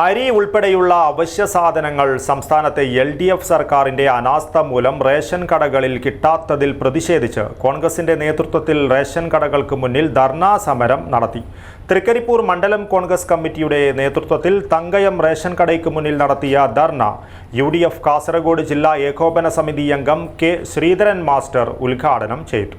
അരി ഉൾപ്പെടെയുള്ള അവശ്യ സാധനങ്ങൾ സംസ്ഥാനത്തെ എൽ ഡി എഫ് സർക്കാരിന്റെ അനാസ്ഥ മൂലം റേഷൻ കടകളിൽ കിട്ടാത്തതിൽ പ്രതിഷേധിച്ച് കോൺഗ്രസിന്റെ നേതൃത്വത്തിൽ റേഷൻ കടകൾക്ക് മുന്നിൽ ധർണാ സമരം നടത്തി. തൃക്കരിപ്പൂർ മണ്ഡലം കോൺഗ്രസ് കമ്മിറ്റിയുടെ നേതൃത്വത്തിൽ തങ്കയം റേഷൻ കടയ്ക്ക് മുന്നിൽ നടത്തിയ dharna U D F Kasaragod ജില്ലാ ഏകോപന സമിതി അംഗം കെ ശ്രീധരൻ മാസ്റ്റർ ഉദ്ഘാടനം ചെയ്തു.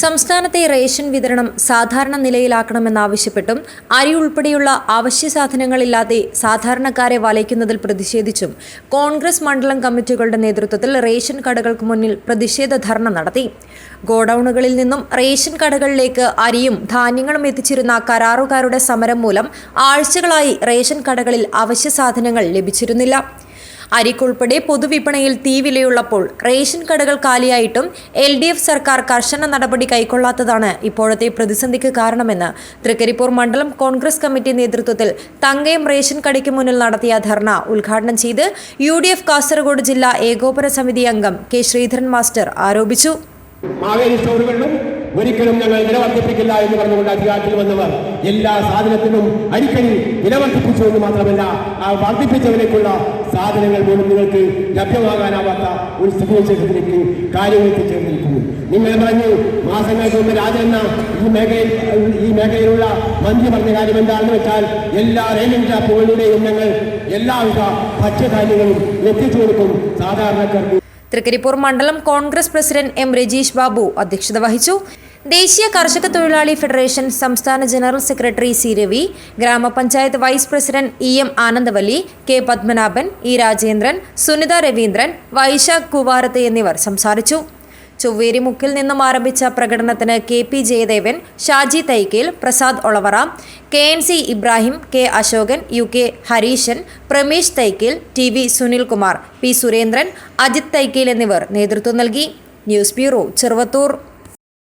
സംസ്ഥാനത്തെ റേഷൻ വിതരണം സാധാരണ നിലയിലാക്കണമെന്നാവശ്യപ്പെട്ടും അരി ഉൾപ്പെടെയുള്ള അവശ്യ സാധനങ്ങളില്ലാതെ സാധാരണക്കാരെ വലയ്ക്കുന്നതിൽ പ്രതിഷേധിച്ചും കോൺഗ്രസ് മണ്ഡലം കമ്മിറ്റികളുടെ നേതൃത്വത്തിൽ റേഷൻ കടകൾക്ക് മുന്നിൽ പ്രതിഷേധ ധർണ നടത്തി. ഗോഡൌണുകളിൽ നിന്നും റേഷൻ കടകളിലേക്ക് അരിയും ധാന്യങ്ങളും എത്തിച്ചിരുന്ന കരാറുകാരുടെ സമരം മൂലം ആഴ്ചകളായി റേഷൻ കടകളിൽ അവശ്യ സാധനങ്ങൾ ലഭിച്ചിരുന്നില്ല. അരിക്കുൾപ്പെടെ പൊതുവിപണിയിൽ തീവിലയുള്ളപ്പോൾ റേഷൻ കടകൾ കാലിയായിട്ടും എൽ ഡി എഫ് സർക്കാർ കർശന നടപടി കൈക്കൊള്ളാത്തതാണ് ഇപ്പോഴത്തെ പ്രതിസന്ധിക്ക് കാരണമെന്ന് തൃക്കരിപ്പൂർ മണ്ഡലം കോൺഗ്രസ് കമ്മിറ്റി നേതൃത്വത്തിൽ തങ്കയം റേഷൻ കടയ്ക്ക് മുന്നിൽ നടത്തിയ ധർണ ഉദ്ഘാടനം ചെയ്ത് യു ഡി എഫ് കാസർഗോഡ് ജില്ലാ ഏകോപന സമിതി അംഗം കെ ശ്രീധരൻ മാസ്റ്റർ ആരോപിച്ചു. മാവേലി സ്റ്റോറുകളിലും ഒരിക്കലും ഞങ്ങൾ വില വർദ്ധിപ്പിക്കില്ല എന്ന് പറഞ്ഞുകൊണ്ട് അധികാരത്തിൽ വന്നവർ എല്ലാ സാധനത്തിനും അരിക്കടി വില വർദ്ധിപ്പിച്ചു എന്ന് മാത്രമല്ല ആ വർദ്ധിപ്പിച്ചവരേക്കുള്ള സാധനങ്ങൾ പോലും നിങ്ങൾക്ക് ലഭ്യമാകാനാവാത്ത ഒരു സ്ഥിതിവിശേഷത്തിലേക്ക് കാര്യങ്ങൾ എത്തിച്ചേർന്നിരിക്കുന്നു. നിങ്ങൾ പറഞ്ഞു മാസങ്ങൾക്ക് മുമ്പ് രാജെന്ന ഈ മേഖലയിൽ ഈ മേഖലയിലുള്ള മന്ത്രി പറഞ്ഞ കാര്യം എന്താണെന്ന് വെച്ചാൽ എല്ലാ റേഷൻ ഷാപ്പുകളിലൂടെയും ഞങ്ങൾ എല്ലാവിധ ഭക്ഷ്യധാന്യങ്ങളും എത്തിച്ചു കൊടുക്കും സാധാരണക്കാർക്ക് തൃക്കരിപ്പൂർ മണ്ഡലം Congress president M Rajeesh Babu അധ്യക്ഷത വഹിച്ചു. ദേശീയ കർഷക തൊഴിലാളി ഫെഡറേഷൻ സംസ്ഥാന ജനറൽ സെക്രട്ടറി സി രവി ഗ്രാമപഞ്ചായത്ത് vice president E M Anandavalli K Padmanabhan E Rajendran Sunitha Raveendran Vaishakh Kuvarath എന്നിവർ സംസാരിച്ചു. ചൊവ്വേരിമുക്കിൽ നിന്നും ആരംഭിച്ച പ്രകടനത്തിന് K P Jayadevan Shaji Thaikkel Prasad Olavara K N C Ibrahim K Ashokan U K Hareeshan Pramesh Thaikkel T V Sunilkumar P Surendran Ajith Thaikkel എന്നിവർ നേതൃത്വം നൽകി. News bureau Cheruvathur.